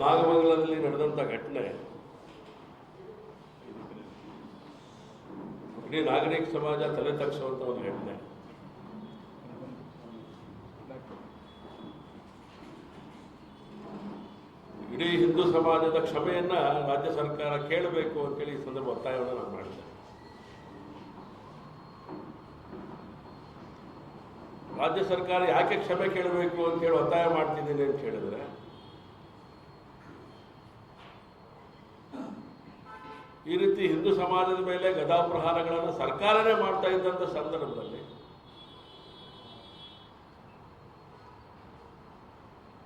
ನಾಗಮಂಗಲದಲ್ಲಿ ನಡೆದಂಥ ಘಟನೆ. ಇಡೀ ನಾಗರಿಕ ಸಮಾಜ ತಲೆ ತಗ್ಸುವಂಥ ಒಂದು ಘಟನೆ. ಇಡೀ ಹಿಂದೂ ಸಮಾಜದ ಕ್ಷಮೆಯನ್ನ ರಾಜ್ಯ ಸರ್ಕಾರ ಕೇಳಬೇಕು ಅಂತೇಳಿ ಈ ಸಂದರ್ಭ ಒತ್ತಾಯವನ್ನು ನಾನು ಮಾಡಿದ್ದೆ ರಾಜ್ಯ ಸರ್ಕಾರ ಯಾಕೆ ಕ್ಷಮೆ ಕೇಳಬೇಕು ಅಂತೇಳಿ ಒತ್ತಾಯ ಮಾಡ್ತಿದ್ದೀನಿ ಅಂತ ಹೇಳಿದ್ರೆ ಈ ರೀತಿ ಹಿಂದೂ ಸಮಾಜದ ಮೇಲೆ ಗದಾಪ್ರಹಾರಗಳನ್ನು ಸರ್ಕಾರನೇ ಮಾಡ್ತಾ ಇದ್ದಂಥ ಸಂದರ್ಭದಲ್ಲಿ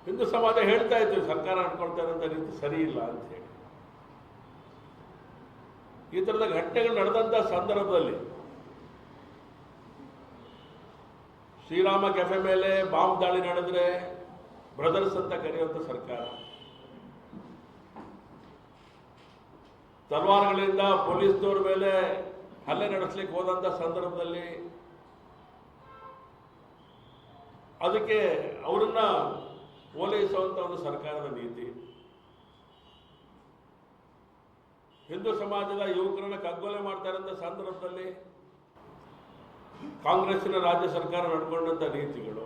ಹಿಂದೂ ಸಮಾಜ ಹೇಳ್ತಾ ಇತ್ತು, ಸರ್ಕಾರ ಅನ್ಕೊಳ್ತಾ ಇರೋಂಥ ರೀತಿ ಸರಿ ಇಲ್ಲ ಅಂತ ಹೇಳಿ. ಈ ಥರದ ಘಟನೆಗಳು ನಡೆದಂಥ ಸಂದರ್ಭದಲ್ಲಿ ಶ್ರೀರಾಮ ಕೆಫೆ ಮೇಲೆ ಬಾಂಬ್ ದಾಳಿ ನಡೆದ್ರೆ ಬ್ರದರ್ಸ್ ಅಂತ ಕರೆಯುವಂಥ ಸರ್ಕಾರ. ತಲವಾರುಗಳಿಂದ ಪೊಲೀಸ್ನವ್ರ ಮೇಲೆ ಹಲ್ಲೆ ನಡೆಸಲಿಕ್ಕೆ ಹೋದಂಥ ಸಂದರ್ಭದಲ್ಲಿ ಅದಕ್ಕೆ ಅವರನ್ನ ಓಲೈಸುವಂಥ ಒಂದು ಸರ್ಕಾರದ ನೀತಿ. ಹಿಂದೂ ಸಮಾಜದ ಯುವಕರನ್ನ ಕಗ್ಗೊಲೆ ಮಾಡ್ತಾ ಇರೋಂಥ ಸಂದರ್ಭದಲ್ಲಿ ಕಾಂಗ್ರೆಸ್ಸಿನ ರಾಜ್ಯ ಸರ್ಕಾರ ನಡ್ಕೊಂಡಂಥ ನೀತಿಗಳು.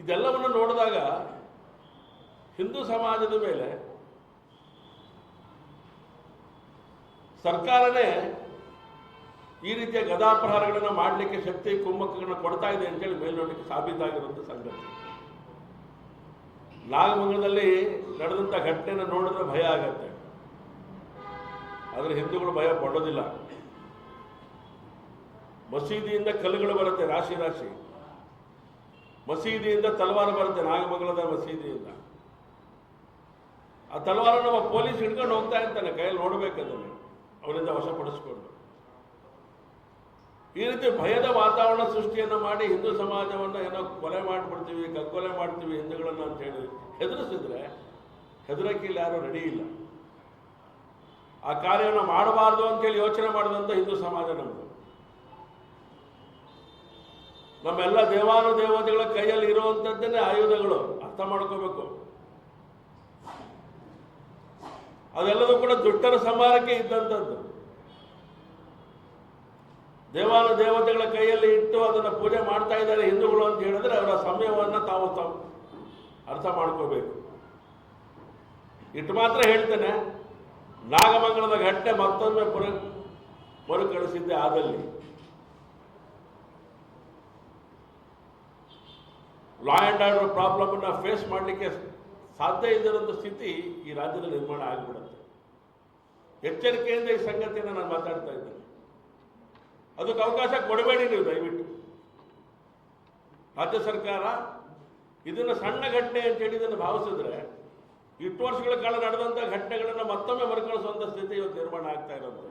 ಇದೆಲ್ಲವನ್ನು ನೋಡಿದಾಗ ಹಿಂದೂ ಸಮಾಜದ ಮೇಲೆ ಸರ್ಕಾರನೇ ಈ ರೀತಿಯ ಗದಾಪ್ರಹಾರಗಳನ್ನು ಮಾಡಲಿಕ್ಕೆ ಶಕ್ತಿ ಕುಂಭಕಗಳನ್ನು ಕೊಡ್ತಾ ಇದೆ ಅಂತೇಳಿ ಮೇಲ್ನೋಟಕ್ಕೆ ಸಾಬೀತಾಗಿರುವಂಥ ಸಂಗತಿ. ನಾಗಮಂಗಲದಲ್ಲಿ ನಡೆದಂಥ ಘಟನೆಯನ್ನು ನೋಡಿದ್ರೆ ಭಯ ಆಗತ್ತೆ. ಆದರೆ ಹಿಂದೂಗಳು ಭಯ ಪಡೋದಿಲ್ಲ. ಮಸೀದಿಯಿಂದ ಕಲ್ಲುಗಳು ಬರುತ್ತೆ, ರಾಶಿ ರಾಶಿ. ಮಸೀದಿಯಿಂದ ತಲವಾರು ಬರುತ್ತೆ, ನಾಗಮಂಗಲದ ಮಸೀದಿಯಿಂದ. ಆ ತಲವಾರ ನಮ್ಮ ಪೊಲೀಸ್ ಹಿಡ್ಕೊಂಡು ಹೋಗ್ತಾ ಇರ್ತಾನೆ, ಕೈಯಲ್ಲಿ ನೋಡ್ಬೇಕದನ್ನು ಅವರಿಂದ ವಶಪಡಿಸ್ಕೊಂಡು ಈ ರೀತಿ ಭಯದ ವಾತಾವರಣ ಸೃಷ್ಟಿಯನ್ನು ಮಾಡಿ ಹಿಂದೂ ಸಮಾಜವನ್ನು ಏನೋ ಕೊಲೆ ಮಾಡಿಬಿಡ್ತೀವಿ, ಕಗ್ಗೊಲೆ ಮಾಡ್ತೀವಿ ಹಿಂದೂಗಳನ್ನು ಅಂತ ಹೇಳಿ ಹೆದರಿಸಿದ್ರೆ ಹೆದರಕ್ಕೆ ಇಲ್ಲಿ ಯಾರೂ ರೆಡಿ ಇಲ್ಲ. ಆ ಕಾರ್ಯವನ್ನು ಮಾಡಬಾರ್ದು ಅಂತೇಳಿ ಯೋಚನೆ ಮಾಡಿದಂಥ ಹಿಂದೂ ಸಮಾಜ ನಮ್ಮದು ನಮ್ಮೆಲ್ಲ ದೇವಾನು ದೇವತೆಗಳ ಕೈಯಲ್ಲಿ ಇರುವಂಥದ್ದನ್ನೇ ಆಯುಧಗಳು. ಅರ್ಥ ಮಾಡ್ಕೋಬೇಕು. ಅದೆಲ್ಲದೂ ಕೂಡ ದುಷ್ಟರ ಸಂಹಾರಕ್ಕೆ ಇದ್ದಂಥದ್ದು. ದೇವಾಲಯ ದೇವತೆಗಳ ಕೈಯಲ್ಲಿ ಇಟ್ಟು ಅದನ್ನು ಪೂಜೆ ಮಾಡ್ತಾ ಇದ್ದಾರೆ ಹಿಂದೂಗಳು ಅಂತ ಹೇಳಿದ್ರೆ ಅವರ ಸಮಯವನ್ನು ತಾವು ತಾವು ಅರ್ಥ ಮಾಡ್ಕೋಬೇಕು. ಇಟ್ಟು ಮಾತ್ರ ಹೇಳ್ತೇನೆ, ನಾಗಮಂಗಲದ ಘಟನೆ ಮತ್ತೊಮ್ಮೆ ಪುರ, ಮರುಕಳಿಸಿದ್ದೆ ಆದಲ್ಲಿ. ಲಾ ಆ್ಯಂಡ್ ಆರ್ಡರ್ ಪ್ರಾಬ್ಲಮನ್ನು ಫೇಸ್ ಮಾಡಲಿಕ್ಕೆ ಸಾಧ್ಯ ಇಲ್ಲದಿರುವಂಥ ಸ್ಥಿತಿ ಈ ರಾಜ್ಯದಲ್ಲಿ ನಿರ್ಮಾಣ ಆಗಿಬಿಡುತ್ತೆ. ಎಚ್ಚರಿಕೆಯಿಂದ ಈ ಸಂಗತಿಯನ್ನು ನಾನು ಮಾತಾಡ್ತಾ ಇದ್ದೇನೆ. ಅದಕ್ಕೆ ಅವಕಾಶ ಕೊಡಬೇಡಿ ನೀವು ದಯವಿಟ್ಟು. ರಾಜ್ಯ ಸರ್ಕಾರ ಇದನ್ನು ಸಣ್ಣ ಘಟನೆ ಅಂತ ಹೇಳಿ ಇದನ್ನು ಭಾವಿಸಿದ್ರೆ ಇಷ್ಟು ವರ್ಷಗಳ ಕಾಲ ನಡೆದಂಥ ಘಟನೆಗಳನ್ನು ಮತ್ತೊಮ್ಮೆ ಮರುಕಳಿಸುವಂಥ ಸ್ಥಿತಿ ಇವತ್ತು ನಿರ್ಮಾಣ ಆಗ್ತಾ ಇರೋದು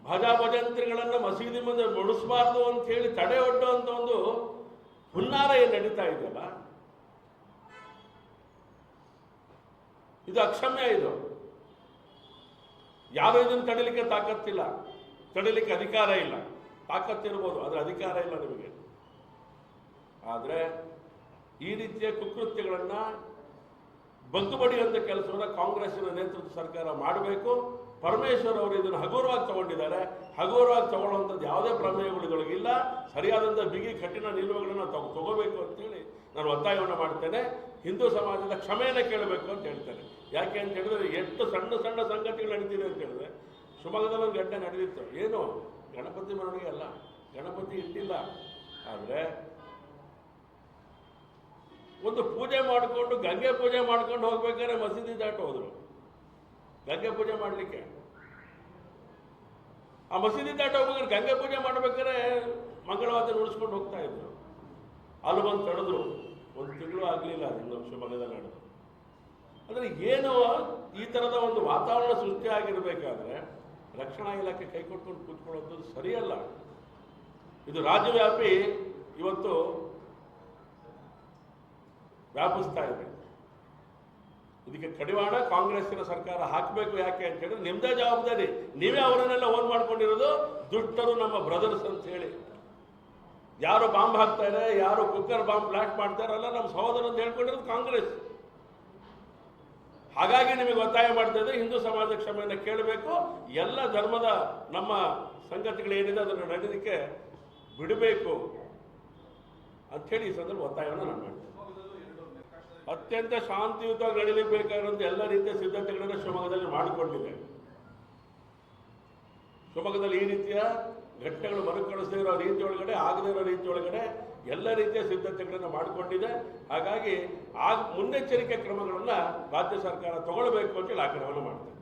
ಭಜಾ ಭಜಂತ್ರಿಗಳನ್ನು ಮಸೀದಿ ಮುಂದೆ ಮುಡಿಸಬಾರ್ದು ಅಂತ ಹೇಳಿ ತಡೆ ಒಡ್ಡುವಂಥ ಒಂದು ಹುನ್ನಾರ ಏನು ನಡೀತಾ ಇದೆಯಲ್ಲ? ಇದು ಅಕ್ಷಮ್ಯ ಇದು. ಯಾರು ಇದನ್ನು ತಡಿಲಿಕ್ಕೆ ತಾಕತ್ತಿಲ್ಲ? ತಡಿಲಿಕ್ಕೆ ಅಧಿಕಾರ ಇಲ್ಲ. ತಾಕತ್ತಿರ್ಬೋದು, ಆದರೆ ಅಧಿಕಾರ ಇಲ್ಲ ನಿಮಗೆ. ಆದರೆ ಈ ರೀತಿಯ ಕುಕೃತ್ಯಗಳನ್ನು ಬಗ್ಗುಬಡಿಯುವಂಥ ಕೆಲಸವನ್ನು ಕಾಂಗ್ರೆಸ್ಸಿನ ನೇತೃತ್ವ ಸರ್ಕಾರ ಮಾಡಬೇಕು. ಪರಮೇಶ್ವರ್ ಅವರು ಇದನ್ನು ಹಗುರವಾಗಿ ತಗೊಂಡಿದ್ದಾರೆ. ಹಗುರವಾಗಿ ತಗೊಳ್ಳುವಂಥದ್ದು ಯಾವುದೇ ಪ್ರಮೇಯಗಳಿಗಿಲ್ಲ ಸರಿಯಾದಂಥ ಬಿಗಿ ಕಠಿಣ ನಿಲುವುಗಳನ್ನು ತಗೋ ತಗೋಬೇಕು ಅಂತೇಳಿ ನಾನು ಒತ್ತಾಯವನ್ನು ಮಾಡ್ತೇನೆ. ಹಿಂದೂ ಸಮಾಜದ ಕ್ಷಮೆಯನ್ನು ಕೇಳಬೇಕು ಅಂತ ಹೇಳ್ತೇನೆ. ಯಾಕೆ ಅಂತ ಹೇಳಿದ್ರೆ ಎಷ್ಟು ಸಣ್ಣ ಸಣ್ಣ ಸಂಗತಿಗಳು ನಡೀತಿದೆ ಅಂತ ಹೇಳಿದ್ರೆ ಶಿವಮೊಗ್ಗದಲ್ಲಿ ಒಂದು ಘಟನೆ ನಡೆದಿತ್ತು. ಏನು? ಗಣಪತಿ ಮೆರವಣಿಗೆ ಅಲ್ಲ. ಗಣಪತಿ ಇಟ್ಟಿಲ್ಲ. ಆದರೆ ಒಂದು ಪೂಜೆ ಮಾಡಿಕೊಂಡು, ಗಂಗೆ ಪೂಜೆ ಮಾಡ್ಕೊಂಡು ಹೋಗ್ಬೇಕಾದ್ರೆ ಮಸೀದಿ ದಾಟ ಹೋದ್ರು ಗಂಗೆ ಪೂಜೆ ಮಾಡಲಿಕ್ಕೆ. ಆ ಮಸೀದಿ ದಾಟ ಹೋಗ್ಬೇಕಾದ್ರೆ ಗಂಗೆ ಪೂಜೆ ಮಾಡಬೇಕಾದ್ರೆ ಮಂಗಳವಾದ ನುಡಿಸ್ಕೊಂಡು ಹೋಗ್ತಾ ಇದ್ರು. ಅಲ್ಲಿ ಬಂದು ತಡೆದ್ರು. ಒಂದು ತಿಂಗಳು ಆಗಲಿಲ್ಲ ಅದು ಶಿವಮೊಗ್ಗದ ನಾಡು ಅಂದರೆ ಏನು ಈ ಥರದ ಒಂದು ವಾತಾವರಣ ಸೃಷ್ಟಿಯಾಗಿರಬೇಕಾದ್ರೆ ರಕ್ಷಣಾ ಇಲಾಖೆ ಕೈ ಕೊಟ್ಕೊಂಡು ಕೂತ್ಕೊಳ್ಳೋದು ಸರಿಯಲ್ಲ. ಇದು ರಾಜ್ಯವ್ಯಾಪಿ ಇವತ್ತು ವ್ಯಾಪಿಸ್ತಾ ಇದೆ. ಇದಕ್ಕೆ ಕಡಿವಾಣ ಕಾಂಗ್ರೆಸ್ಸಿನ ಸರ್ಕಾರ ಹಾಕಬೇಕು ಯಾಕೆ ಅಂತ ಹೇಳಿದ್ರೆ ನಿಮ್ದೇ ಜವಾಬ್ದಾರಿ. ನೀವೇ ಅವರನ್ನೆಲ್ಲ ಓನ್ ಮಾಡ್ಕೊಂಡಿರೋದು ದುಷ್ಟರು ನಮ್ಮ ಬ್ರದರ್ಸ್ ಅಂತ ಹೇಳಿ. ಯಾರು ಬಾಂಬ್ ಹಾಕ್ತಾರೆ ಯಾರು ಕುಕ್ಕರ್ ಬಾಂಬ್ ಬ್ಲಾಸ್ಟ್ ಮಾಡ್ತಾರಲ್ಲ ನಮ್ಮ ಸಹೋದರ ಅಂತ ಹೇಳ್ಕೊಂಡಿರೋದು ಕಾಂಗ್ರೆಸ್. ಹಾಗಾಗಿ ನಿಮಗೆ ಒತ್ತಾಯ ಮಾಡ್ತಾ ಇದ್ರೆ ಹಿಂದೂ ಸಮಾಜ ಕ್ಷಮೆಯನ್ನು ಕೇಳಬೇಕು. ಎಲ್ಲ ಧರ್ಮದ ನಮ್ಮ ಸಂಗತಿಗಳೇನಿದೆ ಅದನ್ನು ನಡೆಯೋದಕ್ಕೆ ಬಿಡಬೇಕು ಅಂಥೇಳಿ ಈ ಸಂದರ್ಭ ಒತ್ತಾಯವನ್ನು ನಾನು ಮಾಡ್ತೇನೆ. ಅತ್ಯಂತ ಶಾಂತಿಯುತವಾಗಿ ನಡೀಲಿಕ್ಕೆ ಬೇಕಾಗಿರುವಂಥ ಎಲ್ಲ ರೀತಿಯ ಸಿದ್ಧತೆಗಳನ್ನು ಶಿವಮೊಗ್ಗದಲ್ಲಿ ಮಾಡಿಕೊಂಡಿದೆ. ಶಿವಮೊಗ್ಗದಲ್ಲಿ ಈ ರೀತಿಯ ಘಟ್ಟಗಳು ಮರುಕಳಿಸದೇ ಇರೋ ರೀತಿಯೊಳಗಡೆ ಆಗದೇ ಇರೋ ರೀತಿಯೊಳಗಡೆ ಎಲ್ಲ ರೀತಿಯ ಸಿದ್ಧತೆಗಳನ್ನು ಮಾಡಿಕೊಂಡಿದೆ. ಹಾಗಾಗಿ ಆ ಮುನ್ನೆಚ್ಚರಿಕೆ ಕ್ರಮಗಳನ್ನು ರಾಜ್ಯ ಸರ್ಕಾರ ತಗೊಳ್ಬೇಕು ಅಂತೇಳಿ ಆಗ್ರಹವನ್ನು ಮಾಡ್ತೇನೆ